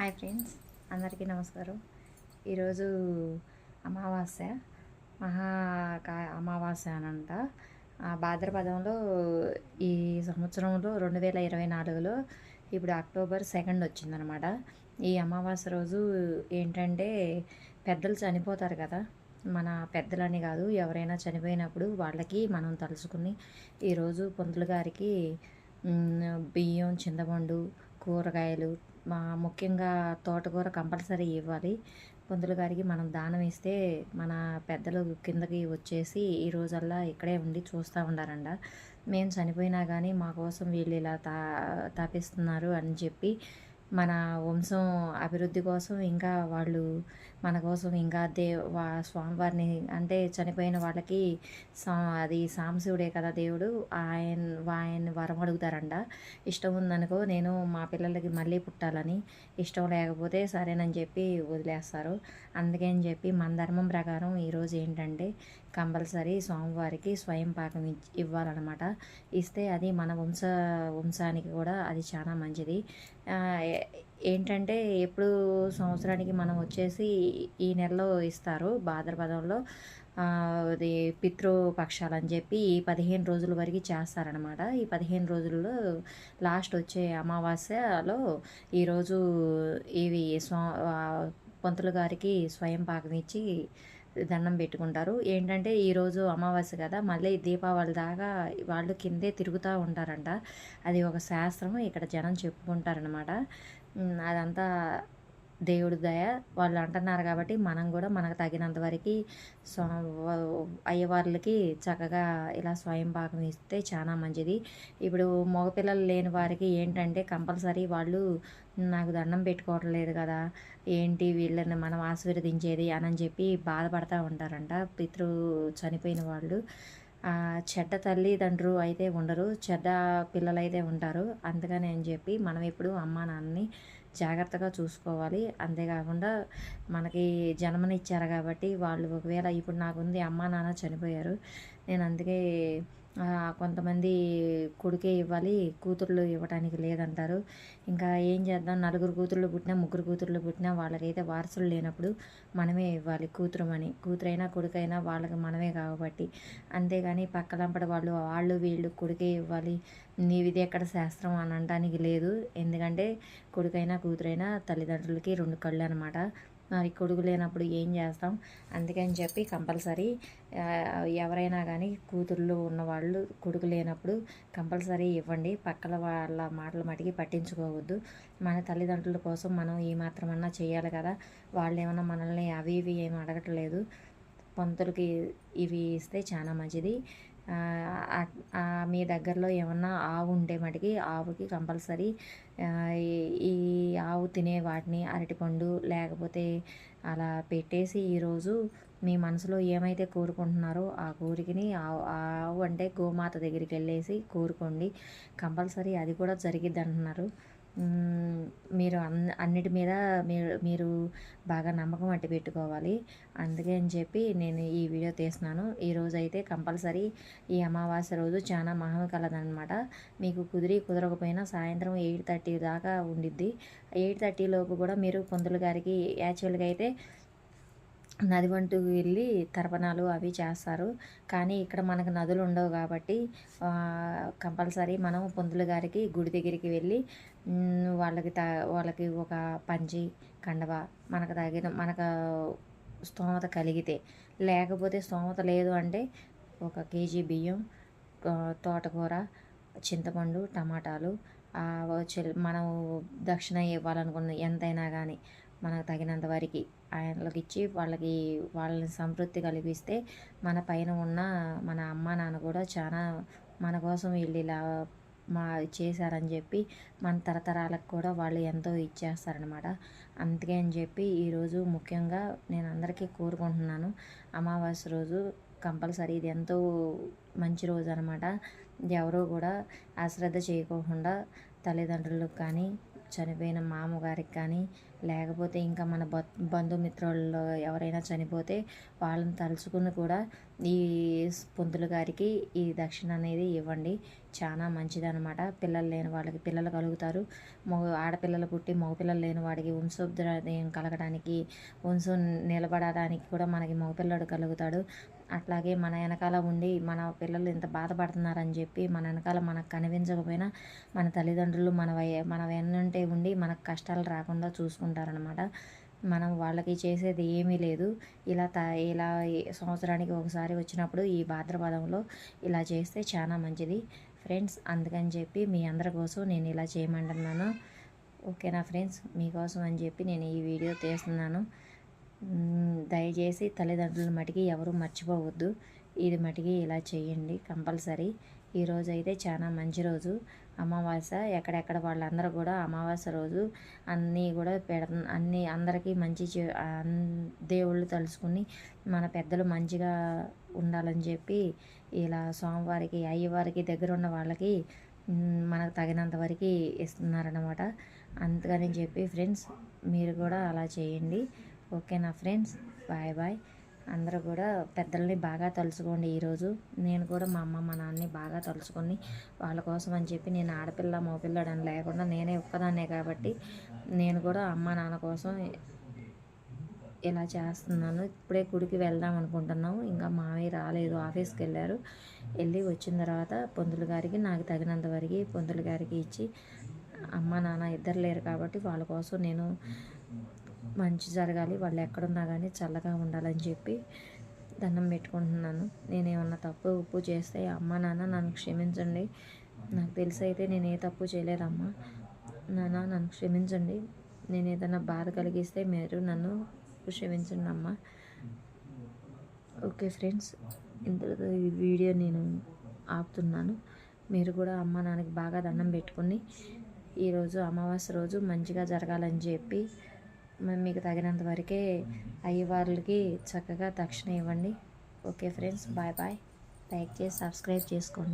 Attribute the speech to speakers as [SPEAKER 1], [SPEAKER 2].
[SPEAKER 1] Hi friends అందరికీ నమస్కారం. ఈరోజు అమావాస్య మహా కా- అమావాస్య అనంట. ఆ భాద్రపదంలో ఈ సంవత్సరంలో రెండు వేల ఇరవై నాలుగులో ఇప్పుడు అక్టోబర్ సెకండ్ వచ్చిందనమాట. ఈ అమావాస్య రోజు ఏంటంటే పెద్దలు చనిపోతారు కదా. మన పెద్దలని కాదు ఎవరైనా చనిపోయినప్పుడు వాళ్ళకి మనం తలుచుకుని ఈరోజు పొంతులు గారికి బియ్యం చింతపండు కూరగాయలు మా ముఖ్యంగా తోటకూర కంపల్సరీ ఇవ్వాలి. పొందుల గారికి మనం దానం ఇస్తే మన పెద్దలు కిందకి వచ్చేసి ఈ రోజల్లా ఇక్కడే ఉండి చూస్తూ ఉండారంట. మేము చనిపోయినా కానీ మా కోసం వీళ్ళు ఇలా తా తాపిస్తున్నారు అని చెప్పి మన వంశం అభివృద్ధి కోసం ఇంకా వాళ్ళు మన కోసం ఇంకా దే వా స్వామివారిని అంటే చనిపోయిన వాళ్ళకి సా అది సాంశివుడే కదా దేవుడు. ఆయన ఆయన వరం అడుగుతారంట. ఇష్టం ఉందనుకో నేను మా పిల్లలకి మళ్ళీ పుట్టాలని ఇష్టం లేకపోతే సరేనని చెప్పి వదిలేస్తారు. అందుకని చెప్పి మన ధర్మం ప్రకారం ఈరోజు ఏంటంటే కంపల్సరీ స్వామివారికి స్వయం పాకం ఇవ్వాలన్నమాట. ఇస్తే అది మన వంశ వంశానికి కూడా అది చాలా మంచిది. ఏంటంటే ఎప్పుడు సంవత్సరానికి మనం వచ్చేసి ఈ నెలలో ఇస్తారు భాద్రపదంలో అది పితృపక్షాలు అని చెప్పి ఈ పదిహేను రోజుల వరకు చేస్తారనమాట. ఈ పదిహేను రోజుల్లో లాస్ట్ వచ్చే అమావాస్యలో ఈరోజు ఇవి స్వా పంతులు గారికి స్వయం పాకం ఇచ్చి దండం పెట్టుకుంటారు. ఏంటంటే ఈరోజు అమావాస్య కదా మళ్ళీ దీపావళి దాకా వాళ్ళు కిందే తిరుగుతూ ఉంటారంట. అది ఒక శాస్త్రం ఇక్కడ జనం చెప్పుకుంటారనమాట. అదంతా దేవుడి దయ. వాళ్ళు అంటున్నారు కాబట్టి మనం కూడా మనకు తగినంత వరకు స్వ అయ్యవార్లకి చక్కగా ఇలా స్వయం పాకం ఇస్తే చాలా మంచిది. ఇప్పుడు మగపిల్లలు లేని వారికి ఏంటంటే కంపల్సరీ వాళ్ళు నాకు దండం పెట్టుకోవటం లేదు కదా ఏంటి వీళ్ళని మనం ఆశీర్వదించేది అని చెప్పి బాధపడతా ఉంటారంట. పితృ చనిపోయిన వాళ్ళు. చెడ్డ తల్లిదండ్రులు అయితే ఉండరు చెడ్డ పిల్లలు అయితే ఉంటారు. అందుకని అని చెప్పి మనం ఎప్పుడు అమ్మా నాన్నని జాగ్రత్తగా చూసుకోవాలి. అంతేకాకుండా మనకి జన్మనిచ్చారు కాబట్టి వాళ్ళు ఒకవేళ ఇప్పుడు నాకుంది అమ్మా నాన్న చనిపోయారు నేను అందుకే కొంతమంది కొడుకే ఇవ్వాలి కూతుర్లు ఇవ్వడానికి లేదంటారు. ఇంకా ఏం చేద్దాం? నలుగురు కూతుర్లు పుట్టినా ముగ్గురు కూతుర్లు పుట్టినా వాళ్ళకైతే వారసులు లేనప్పుడు మనమే ఇవ్వాలి కూతురుమని. కూతురైనా కొడుకైనా వాళ్ళకి మనమే కాబట్టి. అంతేగాని పక్కలంపడ వాళ్ళు వాళ్ళు వీళ్ళు కొడుకే ఇవ్వాలి. నీవిది ఎక్కడ శాస్త్రం అని అనడానికి లేదు. ఎందుకంటే కొడుకైనా కూతురైనా తల్లిదండ్రులకి రెండు కళ్ళు అనమాట మరి కొడుకు లేనప్పుడు ఏం చేస్తాం? అందుకని చెప్పి కంపల్సరీ ఎవరైనా కానీ కూతుర్లు ఉన్నవాళ్ళు కొడుకు లేనప్పుడు కంపల్సరీ ఇవ్వండి. పక్కల వాళ్ళ మాటలు మటుకి పట్టించుకోవద్దు. మన తల్లిదండ్రుల కోసం మనం ఈ మాత్రమన్నా చేయాలి కదా. వాళ్ళు ఏమన్నా మనల్ని అవి ఇవి ఏమి అడగట్లేదు. పంతులకి ఇవి ఇస్తే చాలా మంచిది. మీ దగ్గరలో ఏమన్నా ఆవు ఉంటే మటుకి ఆవుకి కంపల్సరీ ఈ- ఆవు తినే వాటిని అరటిపండు లేకపోతే అలా పెట్టేసి ఈరోజు మీ మనసులో ఏమైతే కోరుకుంటున్నారో ఆ కోరికని ఆవు ఆవు అంటే గోమాత దగ్గరికి వెళ్ళేసి కోరుకోండి. కంపల్సరీ అది కూడా జరిగిద్ది అంటున్నారు మీరు అన్ అన్నిటి మీద మీరు మీరు బాగా నమ్మకం అట్టి పెట్టుకోవాలి. అందుకే అని చెప్పి నేను ఈ వీడియో తీస్తున్నాను. ఈ అయితే కంపల్సరీ ఈ అమావాస్య రోజు చాలా మహం కలదనమాట మీకు కుదిరి కుదరకపోయినా సాయంత్రం ఎయిట్ థర్టీ దాకా ఉండిద్ది. ఎయిట్ థర్టీ లోపు కూడా మీరు పొందులు గారికి యాక్చువల్గా అయితే నది వంటూ వెళ్ళి తర్పణాలు అవి చేస్తారు. కానీ ఇక్కడ మనకు నదులు ఉండవు కాబట్టి కంపల్సరీ మనం పొందుల గారికి గుడి దగ్గరికి వెళ్ళి వాళ్ళకి త వాళ్ళకి ఒక పంచి కండవ మనకు తగిన మనకు స్తోమత కలిగితే. లేకపోతే స్తోమత లేదు అంటే ఒక కేజీ బియ్యం తోటకూర చింతపండు టమాటాలు మనం దక్షిణ ఇవ్వాలనుకున్న ఎంతైనా కానీ మనకు తగినంత వరకు ఆయనకి ఇచ్చి వాళ్ళకి వాళ్ళని సంతృప్తి కలిగిస్తే మన పైన ఉన్న మన అమ్మ నాన్న కూడా చాలా మన కోసం వీళ్ళు ఇలా మా చేశారని చెప్పి మన తరతరాలకు కూడా వాళ్ళు ఎంతో ఇచ్చేస్తారనమాట అందుకే అని చెప్పి ఈరోజు ముఖ్యంగా నేను అందరికీ కోరుకుంటున్నాను. అమావాస్య రోజు కంపల్సరీ ఇది ఎంతో మంచి రోజు అనమాట ఎవరూ కూడా అశ్రద్ధ చేయకోకుండా తల్లిదండ్రులకు కానీ చనిపోయిన మామగారికి కానీ లేకపోతే ఇంకా మన బ బంధుమిత్రుల్లో ఎవరైనా చనిపోతే వాళ్ళని తలుచుకుని కూడా ఈ పొంతులు గారికి ఈ దక్షిణ అనేది ఇవ్వండి. చాలా మంచిదన్నమాట. పిల్లలు లేని వాళ్ళకి పిల్లలు కలుగుతారు. మగ ఆడపిల్లలు పుట్టి మగపిల్లలు లేని వాడికి వంశోద్రయం కలగడానికి వంశం నిలబడడానికి కూడా మనకి మగపిల్లడు కలుగుతాడు. అట్లాగే మన వెనకాల ఉండి మన పిల్లలు ఇంత బాధపడుతున్నారని చెప్పి మన వెనకాల మనకు కనిపించకపోయినా మన తల్లిదండ్రులు మన వయ మన వెన్నంటే ఉండి మనకు కష్టాలు రాకుండా చూసుకుంటారనమాట మనం వాళ్ళకి చేసేది ఏమీ లేదు. ఇలా త ఇలా సంవత్సరానికి ఒకసారి వచ్చినప్పుడు ఈ భాద్రపదంలో ఇలా చేస్తే చాలా మంచిది. ఫ్రెండ్స్ అందుకని చెప్పి మీ అందరి కోసం నేను ఇలా చేయమంటున్నాను. ఓకేనా ఫ్రెండ్స్? మీకోసం అని చెప్పి నేను ఈ వీడియో తీస్తున్నాను. దయచేసి తల్లిదండ్రుల మటుకి ఎవరు మర్చిపోవద్దు. ఇది మటుకి ఇలా చేయండి కంపల్సరీ. ఈరోజు అయితే చాలా మంచి రోజు. అమావాస్య ఎక్కడెక్కడ వాళ్ళందరూ కూడా అమావాస్య రోజు అన్నీ కూడా పెడ అన్నీ అందరికీ మంచి చే- దేవుళ్ళు తలుచుకుని మన పెద్దలు మంచిగా ఉండాలని చెప్పి ఇలా స్వామివారికి అయ్యవారికి దగ్గర ఉన్న వాళ్ళకి మనకు తగినంత వరకు ఇస్తున్నారనమాట అందుకని చెప్పి ఫ్రెండ్స్ మీరు కూడా అలా చేయండి. ఓకేనా ఫ్రెండ్స్? Bye bye. అందరూ కూడా పెద్దల్ని బాగా తలుచుకోండి ఈరోజు. నేను కూడా మా అమ్మ మా నాన్నని బాగా తలుచుకొని వాళ్ళ కోసం అని చెప్పి నేను ఆడపిల్ల మగపిల్లడు అని లేకుండా నేనే ఒక్కదాన్నే కాబట్టి నేను కూడా అమ్మ నాన్న కోసం ఇలా చేస్తున్నాను. ఇప్పుడే గుడికి వెళ్దాం అనుకుంటున్నాము. ఇంకా మావయ్య రాలేదు ఆఫీస్కి వెళ్ళారు. వెళ్ళి వచ్చిన తర్వాత పొందుల గారికి నాకు తగినంత వరకు పొందుల గారికి ఇచ్చి అమ్మ నాన్న ఇద్దరు లేరు కాబట్టి వాళ్ళ కోసం నేను మంచి జరగాలి. వాళ్ళు ఎక్కడున్నా కానీ చల్లగా ఉండాలని చెప్పి దండం పెట్టుకుంటున్నాను. నేనేమన్నా తప్పు ఉప్పు చేస్తే అమ్మ నాన్న నన్ను క్షమించండి. నాకు తెలిసి అయితే నేను ఏ తప్పు చేయలేదమ్మా. నాన్న నన్ను క్షమించండి. నేను ఏదైనా బాధ కలిగిస్తే మీరు నన్ను క్షమించండి అమ్మా. ఓకే ఫ్రెండ్స్ ఇంతలో ఈ వీడియో నేను ఆపుతున్నాను. మీరు కూడా అమ్మ నాన్నకి బాగా దండం పెట్టుకుని ఈరోజు అమావాస్య రోజు మంచిగా జరగాలని చెప్పి మీకు తగినంత వరకే అయ్యవార్లకి చక్కగా దక్షిణ ఇవ్వండి. Okay friends bye bye. Like చేసి సబ్స్క్రైబ్ చేసుకోండి.